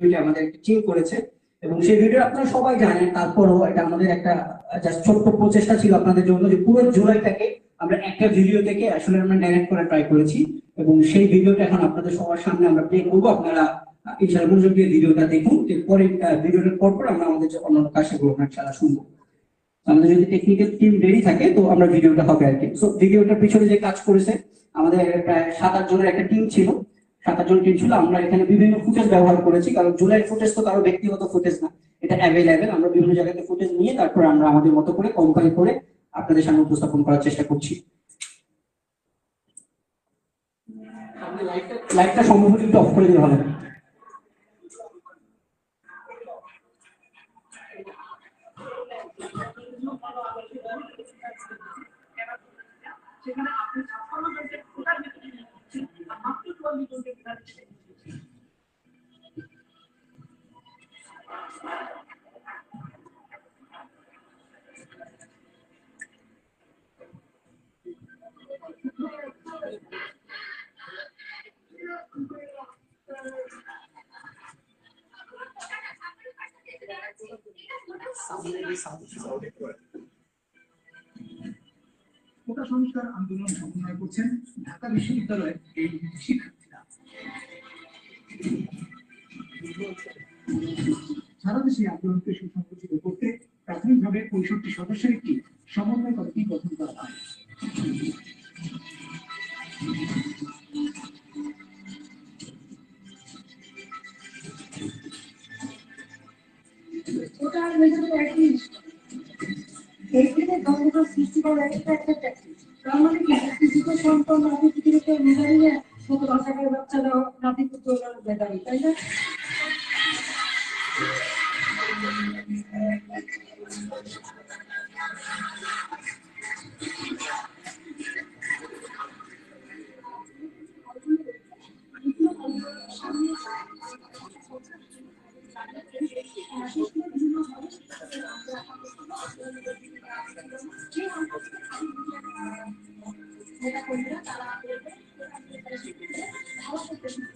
ভিডিওটি আমাদের টিম করেছে এবং সেই ভিডিও আপনারা সবাই জানেন। তারপরও এটা আমাদের একটা জাস্ট ছোট্ট প্রচেষ্টা ছিল আপনাদের জন্য যে পুরো জুলাইটাকে আমরা একটা ভিডিও থেকে আসলে আমরা ন্যারেট করা ট্রাই করেছি এবং সেই ভিডিওটা এখন আপনাদের সবার সামনে আমরা প্লে করব। আপনারা ইনশাআল্লাহ মনোযোগ দিয়ে ভিডিওটা দেখুন। এরপরে ভিডিওটার পর পর আমরা আমাদের যে অন্যান্য কাজগুলো আমরা ইনশাআল্লাহ শুনব। আমাদের যদি টেকনিক্যাল টিম রেডি থাকে, তো আমরা ভিডিওটা হবে আর কি। সো ভিডিওটার পিছনে যে কাজ করেছে, আমাদের প্রায় সাত আট জনের একটা টিম ছিল। সাত আট জন টিম ছিল আমরা এখানে বিভিন্ন ফুটেজ ব্যবহার করেছি, কারণ জুলাই ফুটেজ তো কারও ব্যক্তিগত ফুটেজ না এটা অ্যাভেলেবেল আমরা বিভিন্ন জায়গাতে ফুটেজ নিয়ে তারপর আমরা আমাদের মতো করে কম্পাইল করে আপনাদের সামনে উপস্থাপন করার চেষ্টা করছি লাইটটা সম্ভবত একটু অফ করে দিলে ভালো। সেখানে আপনি কোটা সংস্কার আন্দোলন সমন্বয় করছেন ঢাকা বিশ্ববিদ্যালয়ের এই শিক্ষার্থীরা সারা দেশে আন্দোলনকে সুসংগঠিত করতে প্রাথমিকভাবে পঁয়ষট্টি সদস্যের একটি সমন্বয় কমিটি গঠন করা হয়। এইখানে দ্বন্দ্ব সৃষ্টি করার একটা একটা ট্যাকটিক তার মানে কি? শিক্ষিত সন্তান রাজাকার বাচ্চারা নাতিপুত্র বেদাবি তাই না সরকারি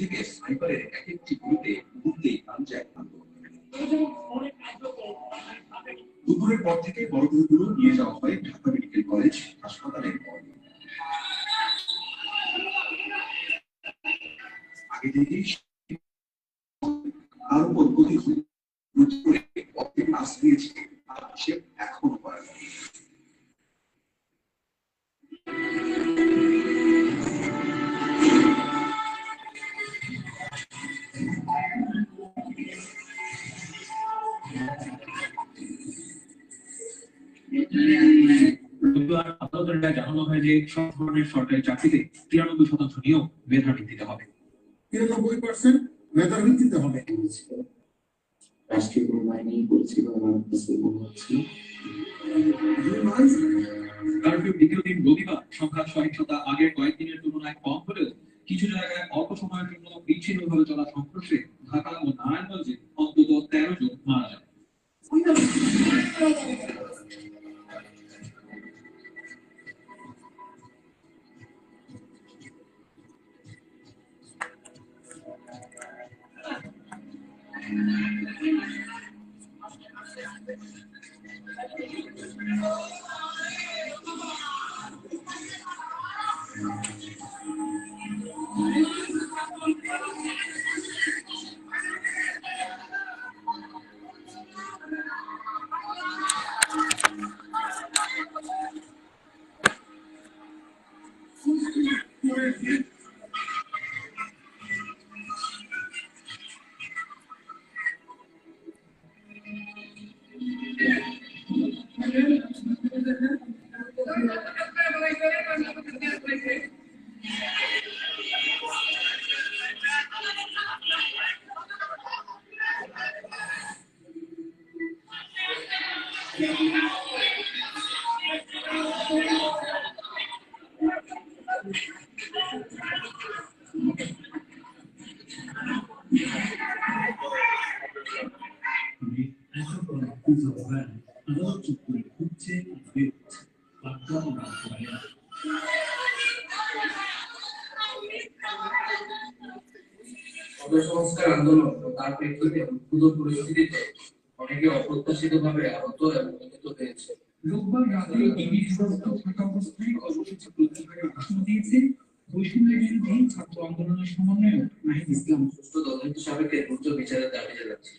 থেকে স্নাইপারের এক একটি গুলিতে মুহূর্তেই প্রাণ যায় দুপুরের পর থেকে মরদেহগুলো নিয়ে যাওয়া হয় ঢাকা যে সব ধরনের সরকারি চাকরিতে তিরানব্বই শতাংশ নিয়োগ মেধার ভিত্তিতে হবে। তিরানব্বই পার্সেন্ট মেধার ভিত্তিতে হবে। রাষ্ট্রীয় কোনো আইনেই পরিচিত আমার কাছে মনে হচ্ছে কারফিউ দ্বিতীয় দিন রবিবার সংখ্যা সহিংসতা আগের কয়েকদিনের তুলনায় কম হলেও কিছু জায়গায় অল্প সময়ের জন্য বিচ্ছিন্নভাবে চলা সংঘর্ষে ঢাকা ও নারায়ণগঞ্জে অন্তত তেরো জন মারা যায় সংস্কার আন্দোলন ও তার প্রেক্ষিতে উদ্ভূত পরিস্থিতিতে অনেকে অপ্রত্যাশিতভাবে আহত এবং নিহত হয়েছে রোববার রাতে ইংরেজিগ্রস্ত থাকা অবস্থায় কর্মসূচি প্রত্যাহারের ঘোষণা দিয়েছে বৈষম্য বিরোধী ছাত্র আন্দোলনের সমন্বয়ক নাহিদ ইসলাম সুস্থ তদন্ত সাপেক্ষে দ্রুত বিচারের দাবি জানাচ্ছে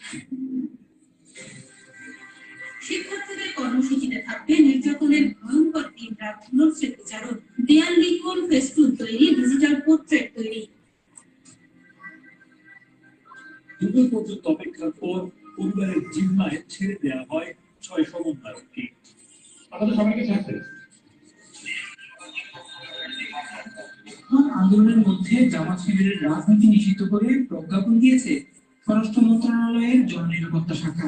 শিক্ষার্থীদের কর্মসূচিতে থাকবে নির্যাতনের ভয়ঙ্কর দিন রাত পুনঃস্মৃতিচারণ দেয়াল লিখন ফেস্টুন তৈরি ডিজিটাল পোর্ট্রেট তৈরি। দুপুর পর্যন্ত অপেক্ষার পর পরিবারের জিম্মায় ছেড়ে দেওয়া হয় ছয় সমন্বয়ককে। আমাদের সবাইকে ছাড়তে আন্দোলনের মধ্যে জামাত শিবিরের রাজনীতি নিষিদ্ধ করে প্রজ্ঞাপন দিয়েছে স্বরাষ্ট্র মন্ত্রণালয়ের জননিরাপত্তা শাখা।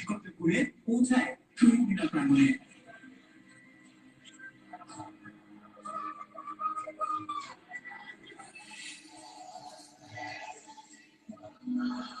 Mm-hmm.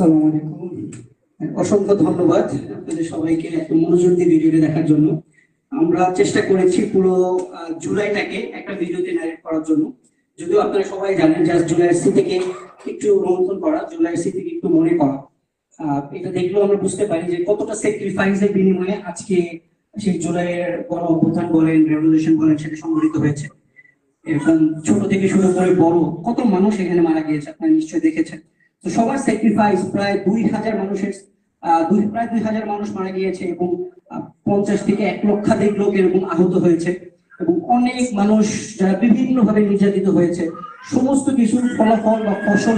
আসসালামু আলাইকুম। অসংখ্য ধন্যবাদ আপনাদের সবাইকে এত মনোযোগ দিয়ে ভিডিওটি দেখার জন্য। আমরা চেষ্টা করেছি পুরো জুলাইটাকে একটা ভিডিওতে নারেট করার জন্য। যদিও আপনারা সবাই জানেন জাস্ট জুলাই সি থেকে একটু রোমন্থন করা, জুলাই সি থেকে একটু মনে করা। এটা দেখলেও আমরা বুঝতে পারি যে কতটা স্যাক্রিফাইসের বিনিময়ে আজকে সেই জুলাইয়ের গণ অভ্যুত্থান বলেন রেভলিউশন বলেন, সেটা সংগঠিত হয়েছে। এরকম ছোট থেকে শুরু করে বড়, কত মানুষ এখানে মারা গিয়েছে, আপনারা নিশ্চয়ই দেখেছেন। তো সবার স্যাক্রিফাইস প্রায় দুই হাজার মানুষের দুই, প্রায় দুই হাজার মানুষ মারা গিয়েছে এবং পঞ্চাশ থেকে এক লক্ষাধিক লোক এরকম আহত হয়েছে এবং অনেক মানুষ যারা বিভিন্ন ভাবে নির্যাতিত হয়েছে, সমস্ত কিছুর ফলাফল বা ফসল